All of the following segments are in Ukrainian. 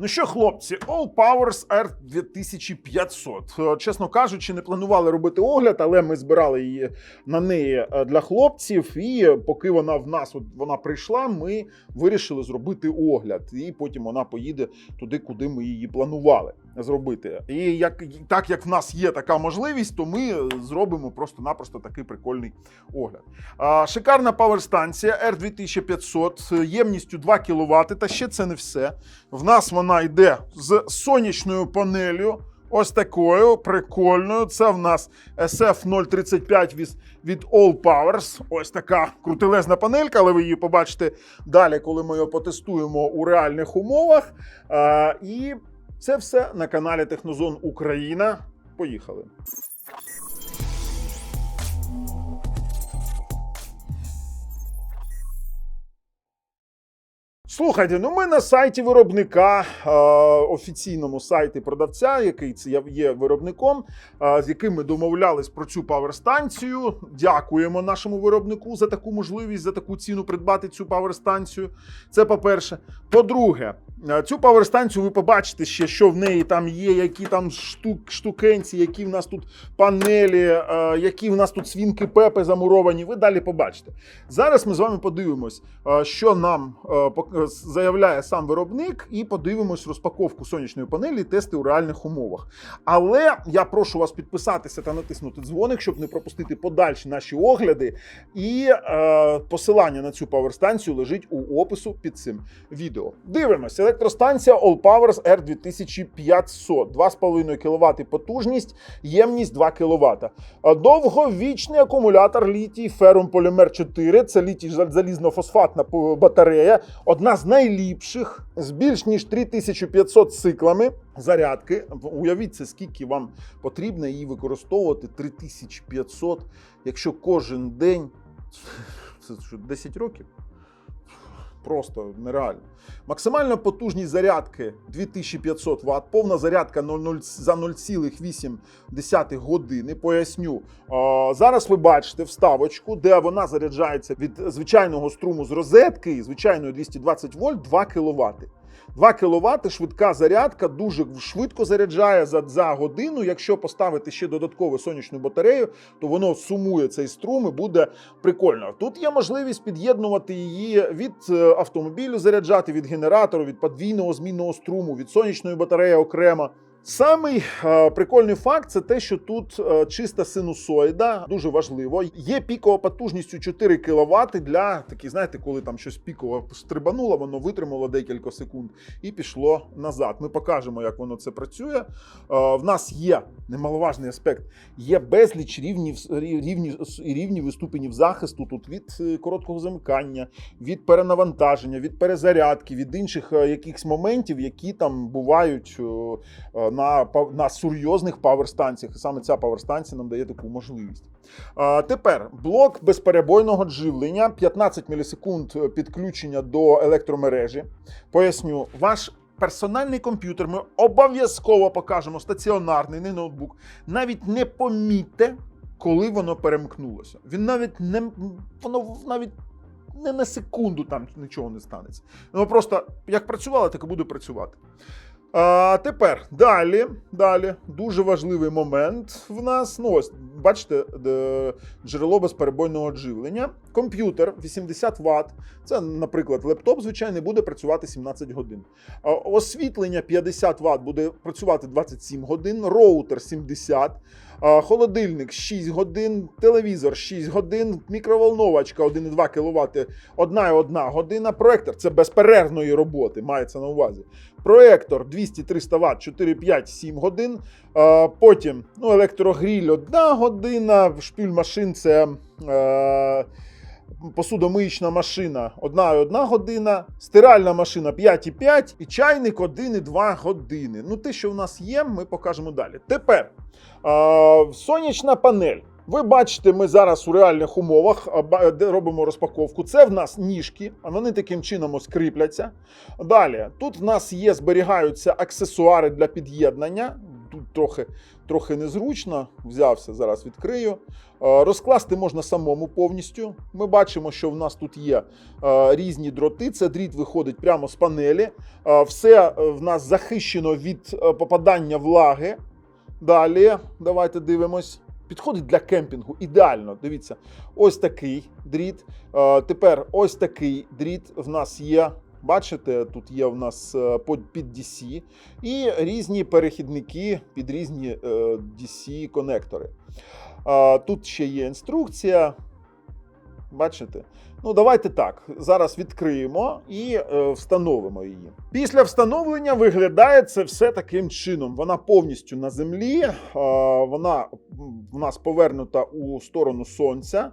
Ну що, хлопці, All Powers R 2500. Е, Чесно кажучи, не планували робити огляд, але ми збирали її на неї е, для хлопців. І поки вона в нас от вона прийшла, ми вирішили зробити огляд. І потім вона поїде туди, куди ми її планували зробити. І як так як в нас є така можливість, то ми зробимо просто-напросто такий прикольний огляд. Шикарна паверстанція R2500 ємністю 2 кВт. Та ще це не все. В нас вона йде з сонячною панелью. Ось такою прикольною. Це в нас SF035 від, від All Powers. Ось така крутелезна панелька, але ви її побачите далі, коли ми її потестуємо у реальних умовах. А, і це все на каналі Технозон Україна. Поїхали. Слухайте, ну ми на сайті виробника, офіційному сайті продавця, який це є- виробником, з яким ми домовлялись про цю паверстанцію. Дякуємо нашому виробнику за таку можливість, за таку ціну придбати цю паверстанцію. Це по-перше. По-друге, цю паверстанцію ви побачите ще, що в неї там є, які там штук, штукенці, які в нас тут панелі, які в нас тут свінки пепи замуровані. Ви далі побачите. Зараз ми з вами подивимось, що нам пок- е, заявляє сам виробник, і подивимось розпаковку сонячної панелі, і тести у реальних умовах. Але я прошу вас підписатися та натиснути дзвоник, щоб не пропустити подальші наші огляди. І е, посилання на цю паверстанцію лежить у опису під цим відео. Дивимося, електростанція All Powers R2500, 2,5 кВт потужність, ємність 2 кВт. Довговічний акумулятор літій ферум полімер 4. Це літій залізно-фосфатна батарея, одна з найліпших, з більш ніж 3500 циклами зарядки. Уявіть, це скільки вам потрібно її використовувати 3500, якщо кожен день це що, 10 років. Просто нереально. Максимальна потужність зарядки 2500 Вт, повна зарядка 0,0 за 0,8 години. Поясню. Зараз ви бачите вставочку, де вона заряджається від звичайного струму з розетки, звичайної 220 вольт, 2 кВт. 2 кВт швидка зарядка дуже швидко заряджає за, за годину. Якщо поставити ще додаткову сонячну батарею, то воно сумує цей струм і буде прикольно. Тут є можливість під'єднувати її від е, автомобілю, заряджати від генератору, від подвійного змінного струму, від сонячної батареї окремо. Самий е, прикольний факт це те, що тут е, чиста синусоїда, дуже важливо. Є пікова потужністю 4 кВт для такі, знаєте, коли там щось піково стрибануло, воно витримало декілька секунд і пішло назад. Ми покажемо, як воно це працює. Е, в нас є немаловажний аспект, є безліч рівнів рівнів рівнів і ступенів захисту тут від короткого замикання, від перенавантаження, від перезарядки, від інших якихось моментів, які там бувають. Е, е, на, на серйозних паверстанціях. І саме ця паверстанція нам дає таку можливість. Тепер блок безперебойного живлення, 15 мілісекунд підключення до електромережі. Поясню, ваш. Персональний комп'ютер ми обов'язково покажемо стаціонарний, не ноутбук. Навіть не помітьте, коли воно перемкнулося. Він навіть не воно навіть не на секунду там нічого не станеться. Воно просто як працювало, так і буде працювати. А тепер далі, далі, дуже важливий момент в нас. Ну, ось, бачите, джерело безперебойного живлення. Комп'ютер 80 Вт. Це, наприклад, лептоп, звичайний, буде працювати 17 годин. Освітлення 50 Вт буде працювати 27 годин, роутер 70. Холодильник 6 годин, телевізор 6 годин, мікроволновочка 1,2 кВт 1,1 година. Проектор це безперервної роботи, мається на увазі. Проектор 200-300 Вт 4, 5, 7 годин. Потім ну, електрогріль 1 година, шпіль машин це. Посудомиючна машина 1,1 година, стиральна машина 5,5 і чайник 1,2 години. Ну, те, що в нас є, ми покажемо далі. Тепер сонячна панель. Ви бачите, ми зараз у реальних умовах робимо розпаковку. Це в нас ніжки, а вони таким чином ось кріпляться. Далі, тут в нас є, зберігаються аксесуари для під'єднання. Трохи, трохи незручно. Взявся, зараз відкрию. Е, Розкласти можна самому повністю. Ми бачимо, що в нас тут є е, різні дроти. Це дріт виходить прямо з панелі. Е, Все в нас захищено від попадання влаги. Далі, давайте дивимось. Підходить для кемпінгу ідеально. Дивіться, ось такий дріт. Тепер ось такий дріт в нас є. Бачите, тут є в нас е, під DC і різні перехідники під різні е, DC конектори. Е, Тут ще є інструкція. Бачите? Ну, давайте так. Зараз відкриємо і е, встановимо її. Після встановлення виглядає це все таким чином. Вона повністю на землі, вона в нас повернута у сторону сонця.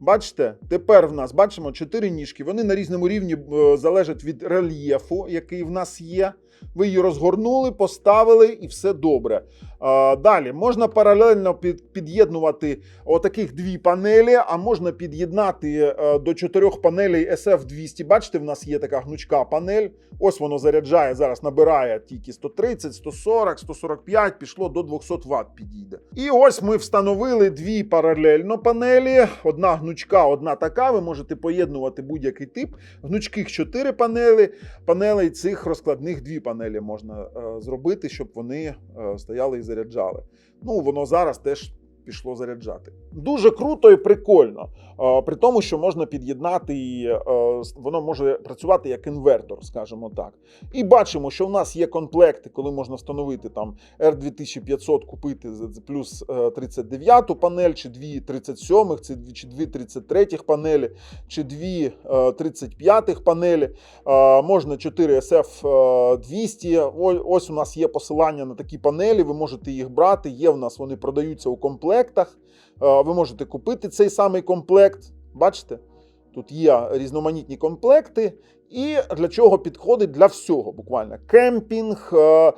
Бачите, тепер в нас бачимо чотири ніжки. Вони на різному рівні е, залежать від рельєфу, який в нас є. Ви її розгорнули, поставили і все добре. Далі можна паралельно під'єднувати отаких дві панелі, а можна під'єднати е, до чотирьох панелей SF200. Бачите, в нас є така гнучка панель. Ось воно заряджає зараз, набирає тільки 130, 140, 145, пішло до 200 Вт підійде. І ось ми встановили дві паралельно панелі: одна гнучка, одна така. Ви можете поєднувати будь-який тип. Гнучких чотири панелі, панелей цих розкладних дві панелі можна е, зробити, щоб вони е, стояли заряджали. Ну, воно зараз теж пішло заряджати. Дуже круто і прикольно. Е, При тому, що можна під'єднати, і, е, воно може працювати як інвертор, скажімо так. І бачимо, що в нас є комплекти, коли можна встановити там R2500 купити плюс е, 39 панель, чи дві 37, чи дві- чи дві 33 панелі, чи дві е, 35 панелі. Е, Можна 4 SF е, 200. Ось у нас є посилання на такі панелі. Ви можете їх брати. Є в нас, вони продаються у комплектах. Е, Ви можете купити цей самий комплект. Бачите? Тут є різноманітні комплекти, і для чого підходить для всього, буквально кемпінг, е,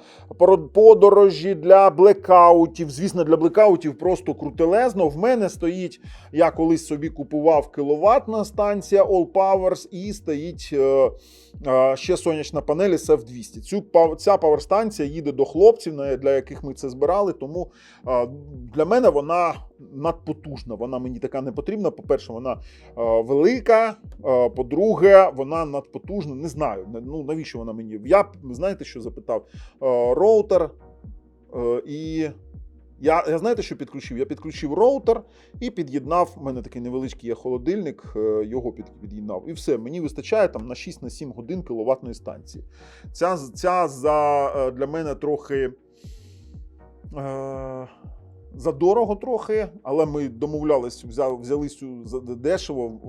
подорожі для блекаутів. Звісно, для блекаутів просто крутелезно. В мене стоїть, я колись собі купував кіловатна станція All Powers, і стоїть е, е, ще сонячна панель SF200. Цю пав- ця паверстанція їде до хлопців, для яких ми це збирали. Тому для мене вона надпотужна. Вона мені така не потрібна. По-перше, вона велика. По-друге, вона надпотужна. Не знаю. Ну навіщо вона мені? Я знаєте, що запитав? Е, Роутер. е, І я, я знаєте, що підключив? Я підключив роутер і під'єднав. У мене такий невеличкий є холодильник, е, його під, під'єднав. І все, мені вистачає там на 6-7 годин кіловатної станції. Ця, ця за, для мене трохи. Е, Задорого трохи, але ми домовлялись, взяли, взяли цю дешево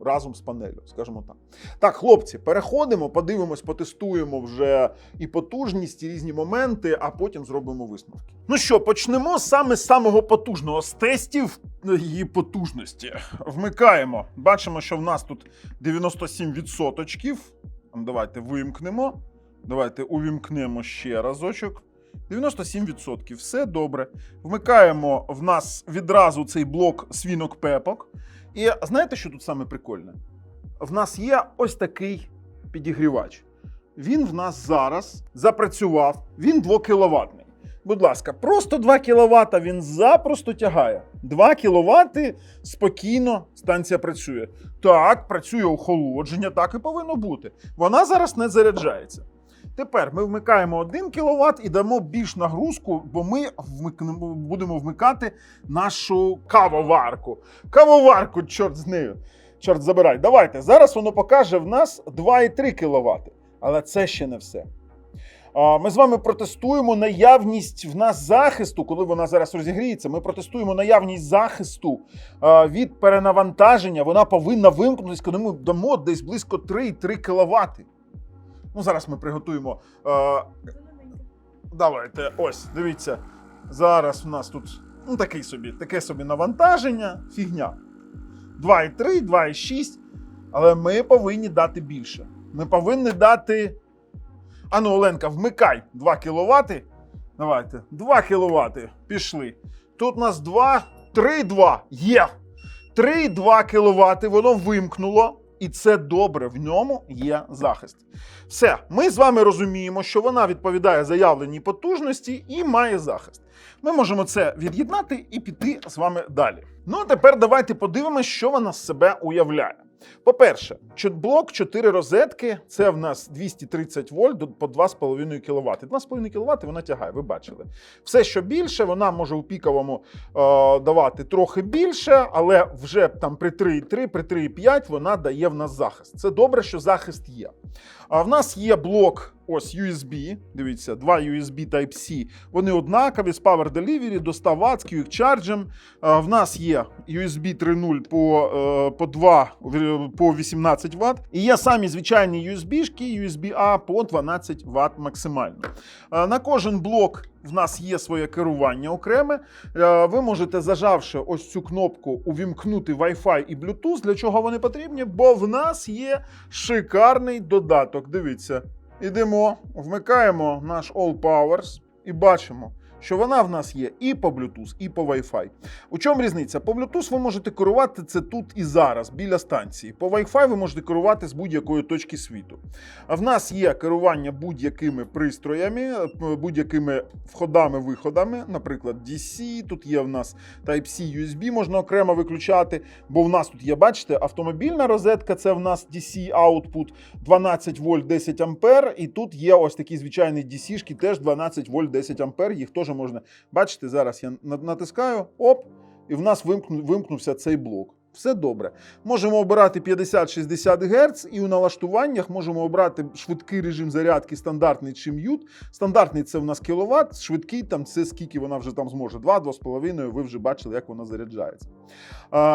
разом з панелью, скажімо так. Так, хлопці, переходимо, подивимось, потестуємо вже і потужність, і різні моменти, а потім зробимо висновки. Ну що, почнемо саме з самого потужного з тестів її потужності. Вмикаємо. Бачимо, що в нас тут 97%. Давайте вимкнемо. Давайте увімкнемо ще разочок. 97%. Все добре. Вмикаємо в нас відразу цей блок свінок пепок. І знаєте, що тут саме прикольне? В нас є ось такий підігрівач. Він в нас зараз запрацював, він 2 кВт. Будь ласка, просто 2 кВт він запросто тягає. 2 кВт спокійно станція працює. Так, працює охолодження, так і повинно бути. Вона зараз не заряджається. Тепер ми вмикаємо 1 кВт і дамо більш нагрузку, бо ми вмикнемо, будемо вмикати нашу кавоварку. Кавоварку, чорт з нею. Чорт забирай. Давайте. Зараз воно покаже в нас 2,3 кВт. Але це ще не все. Ми з вами протестуємо наявність в нас захисту, коли вона зараз розігріється. Ми протестуємо наявність захисту від перенавантаження. Вона повинна вимкнутися, коли ми дамо десь близько 3,3 кВт. Ну, зараз ми приготуємо. Е, давайте, ось, дивіться. Зараз у нас тут ну, такий собі, таке собі навантаження, фігня. 2,3, 2,6. Але ми повинні дати більше. Ми повинні дати. Ану, Оленка, вмикай 2 кВт. Давайте. 2 кВт. Пішли. Тут у нас 2, 3,2. Є. 3,2 кВт. Воно вимкнуло. І це добре, в ньому є захист. Все, ми з вами розуміємо, що вона відповідає заявленій потужності і має захист. Ми можемо це від'єднати і піти з вами далі. Ну а тепер давайте подивимося, що вона з себе уявляє. По-перше, блок 4 розетки це в нас 230 вольт по 2,5 кВт. 2,5 кВт вона тягає, ви бачили. Все, що більше, вона може у піковому е, давати трохи більше, але вже там при 3,3, при 3,5 вона дає в нас захист. Це добре, що захист є. А в нас є блок ось USB. Дивіться, два USB Type-C. Вони однакові з Power Delivery до 100 Вт, з Quick Charge. В нас є USB 3.0 по, е, по 2 по 18 Вт. І є самі звичайні USB-шки, USB-A по 12 Вт максимально. На кожен блок в нас є своє керування окреме. Е, Ви можете, зажавши ось цю кнопку, увімкнути Wi-Fi і Bluetooth. Для чого вони потрібні? Бо в нас є шикарний додаток. Дивіться, ідемо, вмикаємо наш All Powers і бачимо. Що вона в нас є і по Bluetooth, і по Wi-Fi. У чому різниця? По Bluetooth ви можете керувати це тут і зараз, біля станції. По Wi-Fi ви можете керувати з будь-якої точки світу. А в нас є керування будь-якими пристроями, е, будь-якими входами-виходами, наприклад, DC, тут є в нас Type-C USB, можна окремо виключати, бо в нас тут є, бачите, автомобільна розетка, це в нас DC output 12 вольт 10 ампер, і тут є ось такі звичайні DC-шки, теж 12 вольт 10 ампер, їх теж можна, бачите, зараз я натискаю, оп, і в нас вимкну- вимкнувся цей блок. Все добре. Можемо обирати 50-60 Гц, і у налаштуваннях можемо обрати швидкий режим зарядки, стандартний чи м'ют. Стандартний це в нас кіловат, швидкий там це скільки вона вже там зможе. 2-2,5, ви вже бачили, як вона заряджається.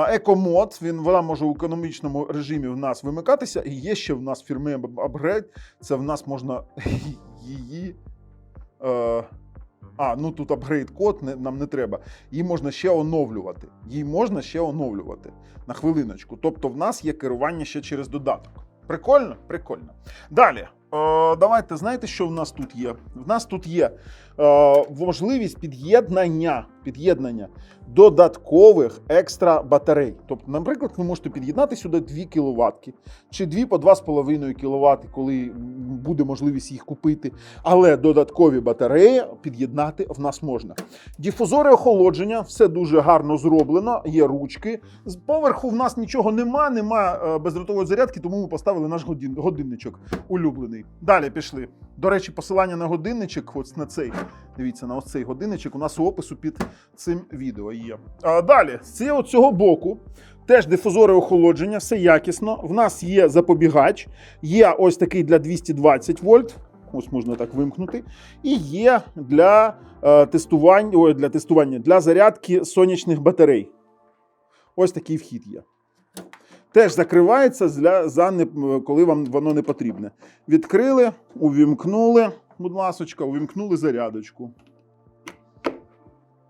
Екомод, він вона може в економічному режимі в нас вимикатися. І є ще в нас фірми апгрейд. Це в нас можна її. Е, а, ну тут апгрейд код не, нам не треба. Її можна ще оновлювати. Її можна ще оновлювати на хвилиночку. Тобто, в нас є керування ще через додаток. Прикольно? Прикольно. Далі. Е, давайте знаєте, що в нас тут є? В нас тут є е, можливість під'єднання, під'єднання додаткових екстра батарей. Тобто, наприклад, ви можете під'єднати сюди 2 кВт чи 2 по 2,5 кВт, коли буде можливість їх купити. Але додаткові батареї під'єднати в нас можна. Дифузори охолодження, все дуже гарно зроблено, є ручки. З поверху в нас нічого нема, нема е, бездротової зарядки, тому ми поставили наш годин, годинничок улюблений. Далі пішли. До речі, посилання на годинничок, ось на цей. Дивіться, на ось цей годинничок у нас у опису під цим відео є. А, далі, з цього, боку. Теж дифузори охолодження, все якісно. В нас є запобігач, є ось такий для 220 вольт. Ось можна так вимкнути. І є для е, тестування, ой, для тестування, для зарядки сонячних батарей. Ось такий вхід є. Теж закривається для, за коли вам воно не потрібне. Відкрили, увімкнули, будь ласочка, увімкнули зарядочку.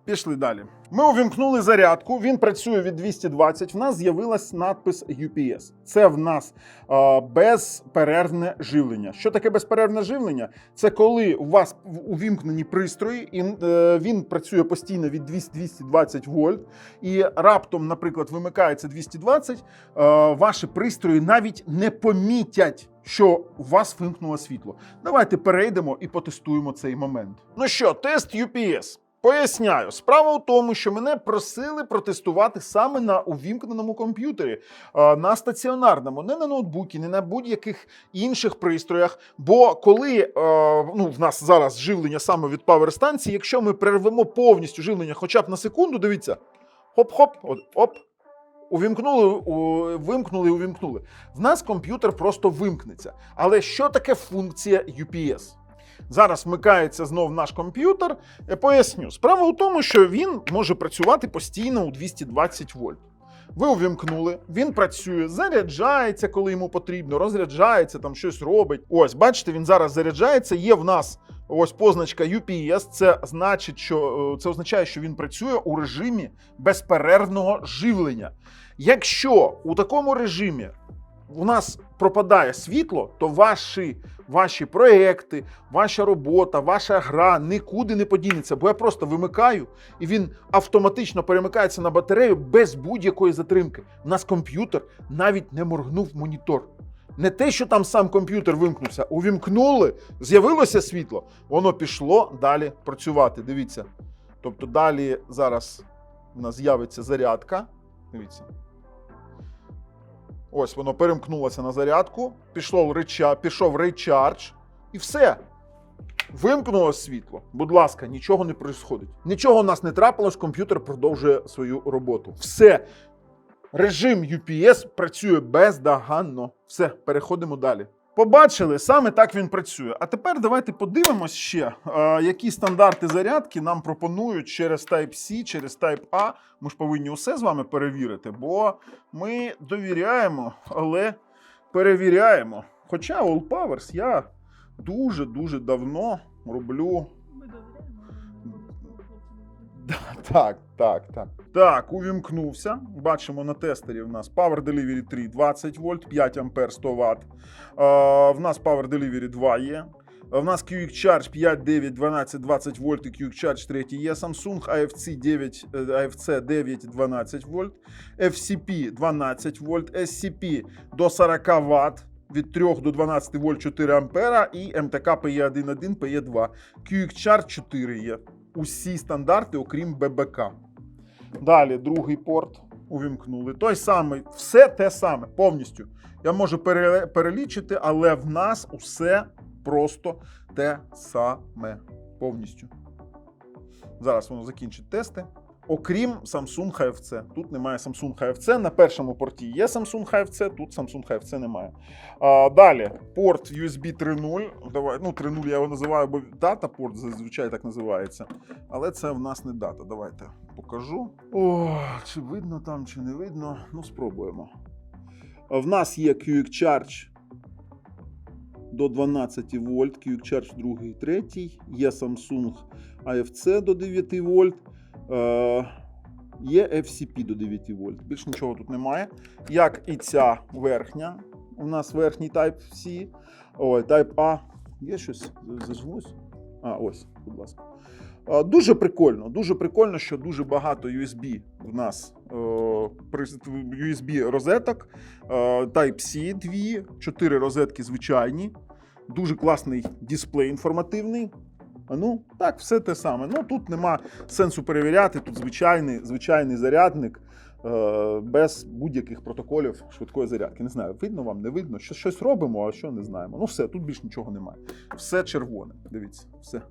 Пішли далі. Ми увімкнули зарядку. Він працює від 220. В нас з'явилась надпис UPS. Це в нас е, безперервне живлення. Що таке безперервне живлення? Це коли у вас увімкнені пристрої, і е, він працює постійно від 200-220 вольт. І раптом, наприклад, вимикається 220, е, ваші пристрої навіть не помітять. Що у вас вимкнуло світло. Давайте перейдемо і потестуємо цей момент. Ну що, тест UPS. Поясняю, справа в тому, що мене просили протестувати саме на увімкненому комп'ютері, е, на стаціонарному, не на ноутбуці, не на будь-яких інших пристроях. Бо коли е, ну, в нас зараз живлення саме від паверстанції, якщо ми перервемо повністю живлення хоча б на секунду, дивіться, хоп-хоп, оп. Увімкнули, вимкнули, увімкнули. В нас комп'ютер просто вимкнеться. Але що таке функція UPS? Зараз вмикається знов наш комп'ютер. Я поясню. Справа у тому, що він може працювати постійно у 220 вольт. Ви увімкнули, він працює, заряджається, коли йому потрібно, розряджається, там щось робить. Ось, бачите, він зараз заряджається. Є в нас ось позначка UPS. Це значить, що е, це означає, що він працює у режимі безперервного живлення. Якщо у такому режимі у нас пропадає світло, то ваші, ваші проекти, ваша робота, ваша гра нікуди не подінеться. Бо я просто вимикаю, і він автоматично перемикається на батарею без будь-якої затримки. У нас комп'ютер навіть не моргнув монітор. Не те, що там сам комп'ютер вимкнувся, увімкнули, з'явилося світло, воно пішло далі працювати. Дивіться. Тобто далі зараз у нас з'явиться зарядка. Дивіться. Ось воно перемкнулося на зарядку, пішло реча, пішов речардж, і все. Вимкнуло світло. Будь ласка, нічого не происходить. Нічого у нас не трапилось, комп'ютер продовжує свою роботу. Все. Режим UPS працює бездоганно. Все, переходимо далі. Побачили, саме так він працює. А тепер давайте подивимось ще, е, які стандарти зарядки нам пропонують через Type-C, через Type-A. Ми ж повинні усе з вами перевірити, бо ми довіряємо, але перевіряємо. Хоча All Powers я дуже-дуже давно роблю так, так, так. Так, увімкнувся. Бачимо на тестері в нас Power Delivery 3 20 вольт, 5 ампер 100 Вт. В нас Power Delivery 2 є. В нас Quick Charge 5, 9, 12, 20 вольт і Quick Charge 3 є. Samsung AFC 9, е, AFC 9, 12 вольт. FCP 12 вольт. SCP до 40 Вт. Від 3 до 12 вольт 4 ампера і МТК PE11, PE2. Quick Charge 4 є усі стандарти, окрім ББК. Далі другий порт увімкнули. Той самий, все те саме, повністю. Я можу перелічити, але в нас усе просто те саме повністю. Зараз воно закінчить тести. Окрім Samsung HFC. Тут немає Samsung HFC. На першому порті є Samsung HFC, тут Samsung HFC немає. А, далі порт USB 3.0. Давай, ну 3.0 я його називаю, бо дата порт зазвичай так називається. Але це в нас не дата. Давайте покажу. О, чи видно там, чи не видно. Ну, спробуємо. В нас є Quick Charge до 12 вольт, Quick Charge 2 і 3. Є Samsung AFC до 9 вольт. Е, Є FCP до 9 вольт. Більш нічого тут немає. Як і ця верхня. У нас верхній Type-C. Ой, Type A. Є щось? Зажглось? А, ось, будь ласка. Дуже прикольно. Дуже прикольно, що дуже багато USB в нас е, USB розеток. Е, Type-C 2, 4 розетки звичайні. Дуже класний дисплей інформативний. Ну, так, все те саме. Ну тут нема сенсу перевіряти. Тут звичайний, звичайний зарядник е, без будь-яких протоколів швидкої зарядки. Не знаю, видно вам, не видно. Що, щось робимо, а що не знаємо. Ну все, тут більш нічого немає. Все червоне. Дивіться, все.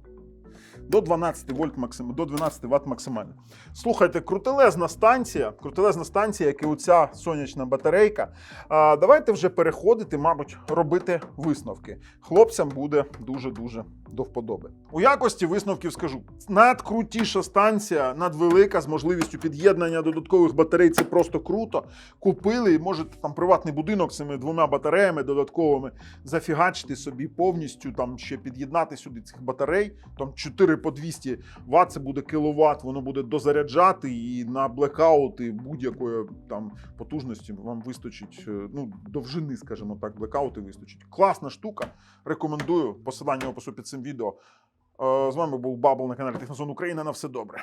До 12 вольт максим... до 12 Вт максимально. Слухайте, крутелезна станція, крутелезна станція, як і оця сонячна батарейка. А, давайте вже переходити, мабуть, робити висновки. Хлопцям буде дуже-дуже до вподоби. У якості висновків скажу: надкрутіша станція, надвелика з можливістю під'єднання додаткових батарей. Це просто круто. Купили і можете там приватний будинок з цими двома батареями додатковими зафігачити собі повністю, там ще під'єднати сюди цих батарей. Там 4 по 200 Вт, це буде кіловат, воно буде дозаряджати і на блекаути будь-якої там потужності вам вистачить, е, ну, довжини, скажімо так, блекаути вистачить. Класна штука. Рекомендую. Посилання опису під цим відео. Е, З вами був Бабл на каналі Технозон Україна. На все добре.